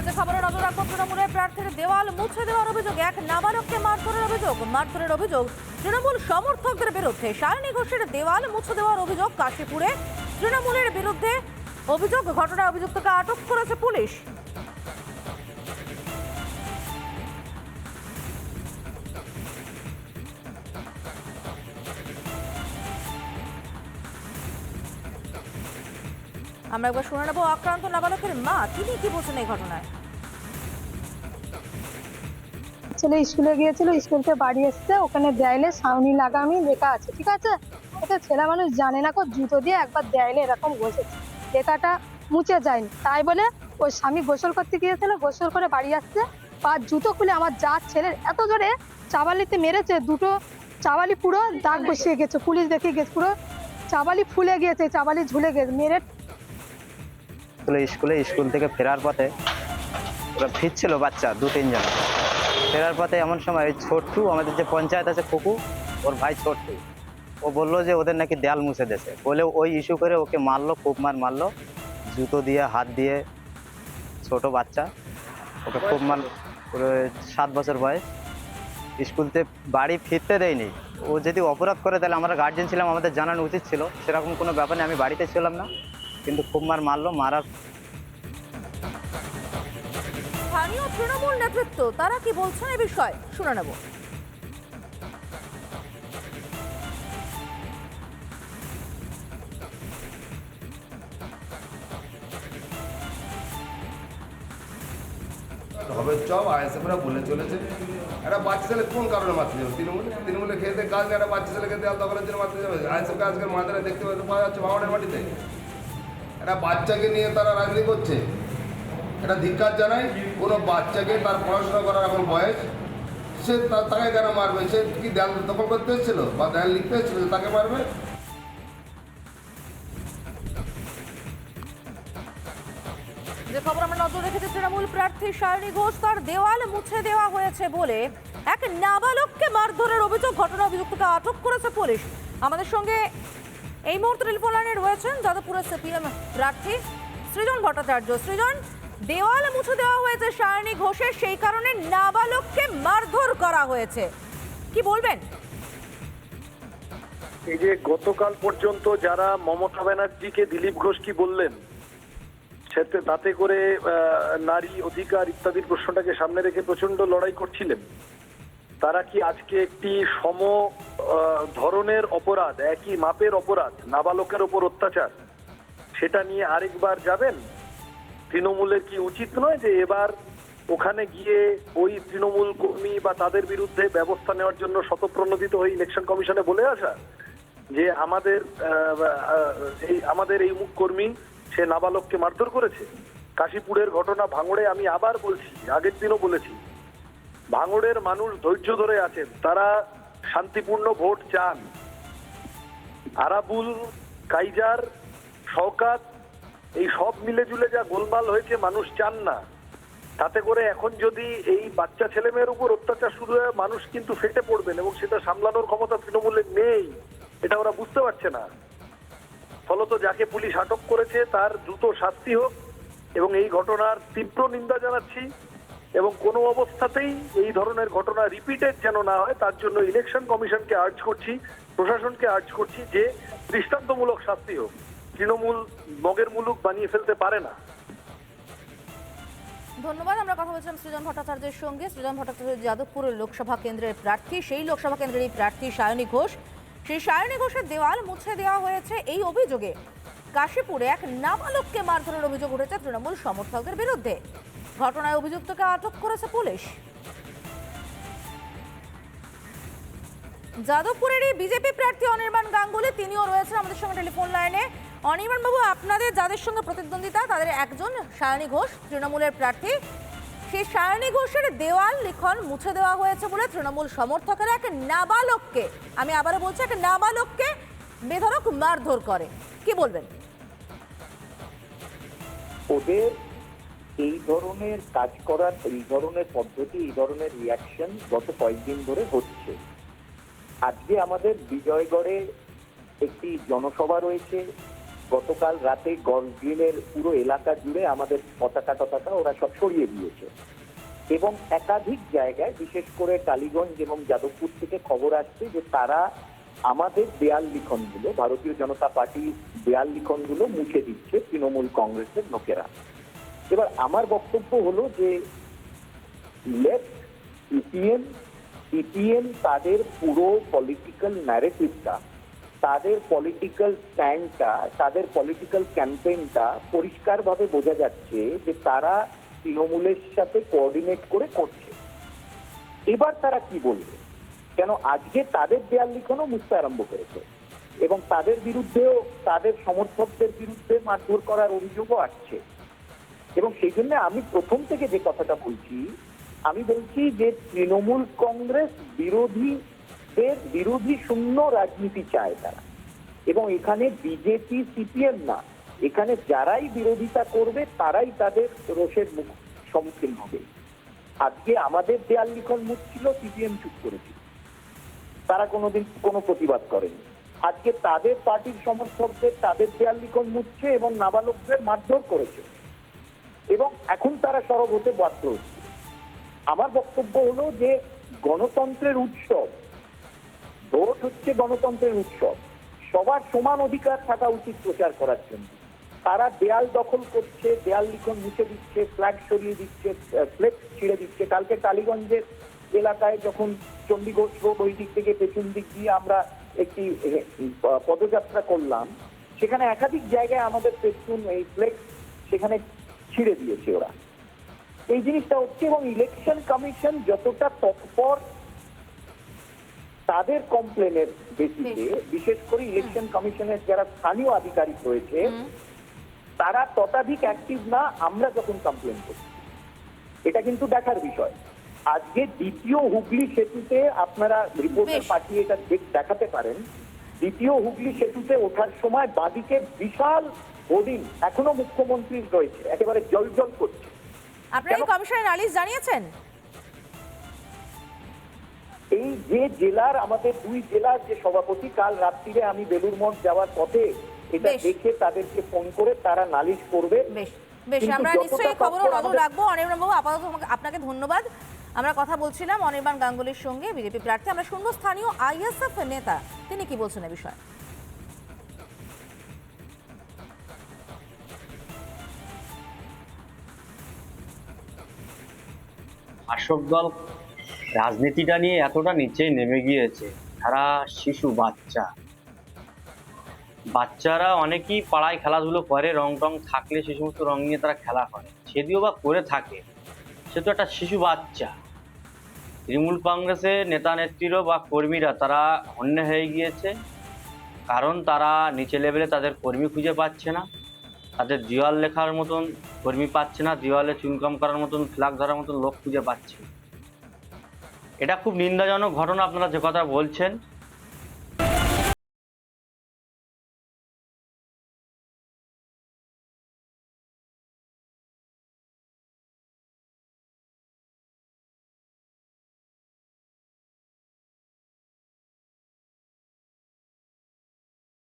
এবার যে খবরে নজর রাখব তৃণমূলের প্রার্থীর দেওয়াল মুছে দেওয়ার অভিযোগ। এক নাবালককে মারধরের অভিযোগ। মারধরের অভিযোগ তৃণমূল সমর্থকদের বিরুদ্ধে। শালিনী ঘোষের দেওয়াল মুছে দেওয়ার অভিযোগ কাশীপুরে। তৃণমূলের বিরুদ্ধে অভিযোগ, ঘটনায় অভিযুক্তকে আটক করেছে পুলিশ। আমরা একবার শুনে নেব আক্রান্ত নাবালকের মা, তিনি কি বলছেন এই ঘটনায়? ছেলে স্কুলে গিয়েছিল স্কুল থেকে বাড়ি এসছে, ওখানে দেয়ালে সাউনি লাগামি লেখা আছে, ঠিক আছে? ওটা ছেলে মানুষ জানে না কো, জুতো দিয়ে একবার দেয়ালে এরকম ঘষেছে লেখাটা মুছে যায়নি। তাই বলে ওই স্বামী গোসল করতে গিয়েছিল, গোসল করে বাড়ি আসছে, পা জুতো খুলে আমার যা ছেলের এত জোরে চাবালিতে মেরেছে, দুটো চাবালি পুরো দাগ বসিয়ে গেছে, পুলিশ দেখে গেছে, পুরো চাবালি ফুলে গিয়েছে চাবালি ঝুলে গেছে, মেরে স্কুলে স্কুলে, স্কুল থেকে ফেরার পথে ওরা ফিরছিল বাচ্চা, দু তিনজন ফেরার পথে এমন সময় ওই ছোট্টু, আমাদের যে পঞ্চায়েত আছে কুকু, ওর ভাই ছোট্টু, ও বলল যে ওদের নাকি দেয়াল মুছে দেছে বলে ওই ইস্যু করে ওকে মারলো, খুব মার মারলো, জুতো দিয়ে, হাত দিয়ে, ছোট বাচ্চা, ওকে খুব মার সাত বছর বয়স। স্কুলতে বাড়ি ফিরতে দেয়নি। ও যদি অপরাধ করে তাহলে আমরা গার্জেন ছিলাম, আমাদের জানানো উচিত ছিল। সেরকম কোনো ব্যাপার আমি বাড়িতে ছিলাম না। কিন্তু খুব মার মারলো মারার স্থানীয় তৃণমূল নেতৃত্ব তারা কি বলছেন এই বিষয়ে? শুনে নেব। হবে চপ আইএসএফরা বলে চলেছে। একটা বাচ্চা ছেলে কোন কারণে মারতে যাবে? তৃণমূল তৃণমূলে খেতে কাজ একটা বাচ্চা ছেলেকে দখলের জন্য মারতে যাবে। আইএসএফকে আজকের মাথায় দেখতে পাওয়া পাওয়া যাচ্ছে ভাঙনের মাটিতে। একটা বাচ্চাকে নিয়ে তারা রাজনীতি করছে। এটা ধিক্কার জানাই কোনো বাচ্চাকে তার পড়াশোনা করার এখন বয়স। সে তাকে কেন মারবে? সে কি দেয়াল দখল করতে এসেছিল? বা দেয়াল লিখতে এসেছিল তাকে মারবে? যে খবর আমরা নজর রেখেছি, তৃণমূল প্রার্থী শালিনী ঘোষ তার দেওয়াল মুছে দেওয়া হয়েছে বলে এক নাবালককে মারধরের অভিযোগ ঘটনা অভিযুক্তকে আটক করেছে পুলিশ। আমাদের সঙ্গে এই মুহূর্তে টেলিফোন লাইনে রয়েছেন যাদবপুরের সিপিএম প্রার্থী সৃজন ভট্টাচার্য। সৃজন, দেওয়াল মুছে দেওয়া হয়েছে সায়নী ঘোষের, সেই কারণে নাবালককে মারধর করা হয়েছে। কি বলবেন? এই যে গতকাল পর্যন্ত যারা মমতা ব্যানার্জিকে দিলীপ ঘোষ কি বললেন তাতে করে নারী অধিকার ইত্যাদির প্রশ্নটাকে সামনে রেখে প্রচণ্ড লড়াই করছিলেন। তারা কি আজকে একটি সম ধরনের অপরাধ, একই মাপের অপরাধ, নাবালকের ওপর অত্যাচার? সেটা নিয়ে আরেকবার যাবেন? তৃণমূলের কি উচিত নয় যে এবার ওখানে গিয়ে ওই তৃণমূল কর্মী বা তাদের বিরুদ্ধে ব্যবস্থা নেওয়ার জন্য শতপ্রণোদিত হয়ে ইলেকশন কমিশনে বলে আসা? যে আমাদের এই আমাদের এই মুখ কর্মী, সে নাবালককে মারধর করেছে? কাশীপুরের ঘটনা ভাঙড়ে আমি আবার বলছি, আগের দিনও বলেছি। ভাঙড়ের মানুষ ধৈর্য ধরে আছেন, তারা শান্তিপূর্ণ ভোট চান। আরাবুল, কাইজার, শওকাত, এই সব মিলে জুলে যা গোলমাল হয়েছে, মানুষ চান না। তাতে করে এখন যদি এই বাচ্চা ছেলে মেয়ের উপর অত্যাচার শুরু হয়, মানুষ কিন্তু ফেটে পড়বেন এবং সেটা সামলানোর ক্ষমতা তৃণমূলের নেই। এটা ওরা বুঝতে পারছে না। ফলত যাকে পুলিশ আটক করেছে, তার দ্রুত শাস্তি হোক এবং এই ঘটনার তীব্র নিন্দা জানাচ্ছি। এবং কোনো অবস্থাতেই এই ধরনের ঘটনা রিপিটেড যেন না হয়, তার জন্য ইলেকশন কমিশনকে আর্জ করছি, প্রশাসনকে আর্জ করছি যে দৃষ্টান্তমূলক শাস্তি হোক। তৃণমূল মগের মুলুক বানিয়ে ফেলতে পারে না। ধন্যবাদ, আমরা কথা বলছিলাম সৃজন ভট্টাচার্যের সঙ্গে। সৃজন ভট্টাচার্য যাদবপুর লোকসভা কেন্দ্রের প্রার্থী, সেই লোকসভা কেন্দ্রের এই প্রার্থী সায়নী ঘোষ। সেই সায়নী ঘোষের দেওয়াল মুছে দেওয়া হয়েছে এই অভিযোগে। কাশীপুরে এক নাবালককে মারধরের অভিযোগ উঠেছে তৃণমূল সমর্থকদের বিরুদ্ধে। ঘটনায় অভিযুক্তকে আটক করেছে পুলিশ। যাদবপুরেরই বিজেপি প্রার্থী অনির্বাণ গাঙ্গুলি, তিনিও রয়েছেন আমাদের সঙ্গে টেলিফোন লাইনে। অনির্বাণ বাবু আপনাদের যাদের সঙ্গে প্রতিদ্বন্দ্বিতা, তাদের একজন, সায়নী ঘোষ, তৃণমূলের প্রার্থী। সেই সায়নী ঘোষের দেওয়াল লিখন মুছে দেওয়া হয়েছে বলে তৃণমূল সমর্থকেরা এক নাবালককে, আমি আবারও বলছি, এক নাবালককে বেধরক মারধর করে। কি বলবেন? ওদের এই ধরনের কাজ করার, এই ধরনের পদ্ধতি, এই ধরনের রিয়াকশন গত কয়েকদিন ধরে হচ্ছে। আজকে আমাদের বিজয়গড়ে একটি জনসভা রয়েছে। গতকাল রাতে গলগ্রিনের পুরো এলাকা জুড়ে আমাদের পতাকা টতাকা ওরা সব সরিয়ে দিয়েছে। এবং একাধিক জায়গায়, বিশেষ করে টালিগঞ্জ এবং যাদবপুর থেকে খবর আসছে যে তারা আমাদের দেয়াল লিখনগুলো ভারতীয় জনতা পার্টির দেয়াল লিখনগুলো মুছে দিচ্ছে তৃণমূল কংগ্রেসের লোকেরা। এবার আমার বক্তব্য হলো যে তাদের পুরো পলিটিক্যাল ন্যারেটিভটা তাদের পলিটিক্যাল স্ট্যান্ডটা তাদের পলিটিক্যাল ক্যাম্পেইনটা পরিষ্কারভাবে বোঝা যাচ্ছে যে তারা তৃণমূলের সাথে কোঅর্ডিনেট করে করছে। এবার তারা কি বলবে? কেন আজকে তাদের দেয়াল লিখনও মুছতে আরম্ভ করেছে এবং তাদের বিরুদ্ধেও তাদের সমর্থকদের বিরুদ্ধে মারধর করার অভিযোগও আসছে। এবং সেই জন্য আমি প্রথম থেকে যে কথাটা বলছি, আমি বলছি যে তৃণমূল কংগ্রেস বিরোধীদের বিরোধী শূন্য রাজনীতি চায় তারা। এবং এখানে বিজেপি, সিপিএম না, এখানে যারাই বিরোধিতা করবে, তারাই তাদের রোষের মুখ সম্মুখীন হবে। আজকে আমাদের দেয়াল লিখন মুখ ছিল, সিপিএম চুপ করেছিল। তারা কোনোদিন কোনো প্রতিবাদ করেনি। আজকে তাদের পার্টির সমর্থকদের, তাদের দেয়াল লিখন মুছছে এবং নাবালকদের মারধর করেছে এবং এখন তারা সরব হতে বাধ্য হচ্ছে। আমার বক্তব্য হলো যে গণতন্ত্রের উৎসব, ভোট হচ্ছে গণতন্ত্রের উৎসব। সবার সমান অধিকার থাকা উচিত প্রচার করার জন্য। তারা দেয়াল দখল করছে, দেয়াল লিখন মুছে দিচ্ছে ফ্ল্যাগ সরিয়ে দিচ্ছে ফ্লেক্স ছিঁড়ে দিচ্ছে। কালকে টালিগঞ্জের এলাকায় যখন চণ্ডীগড় রোড ওই দিক থেকে পেছন দিক দিয়ে আমরা একটি পদযাত্রা করলাম, সেখানে একাধিক জায়গায় আমাদের পেছন এই ফ্লেক্স সেখানে ছিঁড়ে দিয়েছে ওরা। এই জিনিসটা হচ্ছে এবং ইলেকশন কমিশন যতটা তৎপর তাদের কমপ্লেনের বেসিসে বিশেষ করে ইলেকশন কমিশনের যারা স্থানীয় আধিকারিক রয়েছে তারা ততাধিক অ্যাক্টিভ না আমরা যখন কমপ্লেন করি। এটা কিন্তু দেখার বিষয়। আজকে দ্বিতীয় হুগলি সেতুতে আপনারা রিপোর্টার বেশ। পাঠিয়ে এটা দেখাতে পারেন। দ্বিতীয় হুগলি সেতুতে ওঠার সময় বাদিকে বিশাল হোর্ডিং এখনও মুখ্যমন্ত্রীর রয়েছে একেবারে জল জল করছে। আপনারা এই কমিশনের জানিয়েছেন? এই যে জেলার আমাদের দুই জেলার যে সভাপতি কাল রাত্রিরে আমি বেলুর মঠ যাওয়ার পথে এটা দেখে তাদেরকে ফোন করে তারা নালিশ করবে। বেশ আমরা নিশ্চয়ই খবর তৎপর নজর রাখব। অনির্বাণ বাবু আপাতত আপনাকে ধন্যবাদ। আমরা কথা বলছিলাম অনির্বাণ গাঙ্গুলির সঙ্গে বিজেপি প্রার্থী। আমরা শুনব স্থানীয় আইএসএফ নেতা। তিনি কি বলছেন এ বিষয়ে? শাসক দল রাজনীতিটা নিয়ে এতটা নিচে নেমে গিয়েছে। তারা শিশু, বাচ্চা। বাচ্চারা অনেকেই পাড়ায় খেলাধুলো করে রং টং থাকলে সে সমস্ত রং নিয়ে তারা খেলা করে। সেদিও বা করে থাকে। সে তো একটা শিশু বাচ্চা। তৃণমূল কংগ্রেসের নেতা নেত্রীরা বা কর্মীরা তারা অন্য হয়ে গিয়েছে। কারণ তারা নিচে লেভেলে তাদের কর্মী খুঁজে পাচ্ছে না। তাদের দেওয়াল লেখার মতন কর্মী পাচ্ছে না, দেওয়ালে চুনকাম করার মতন ফ্ল্যাগ ধরার মতন লোক খুঁজে পাচ্ছে। এটা খুব নিন্দাজনক ঘটনা, আপনারা যে কথা বলছেন।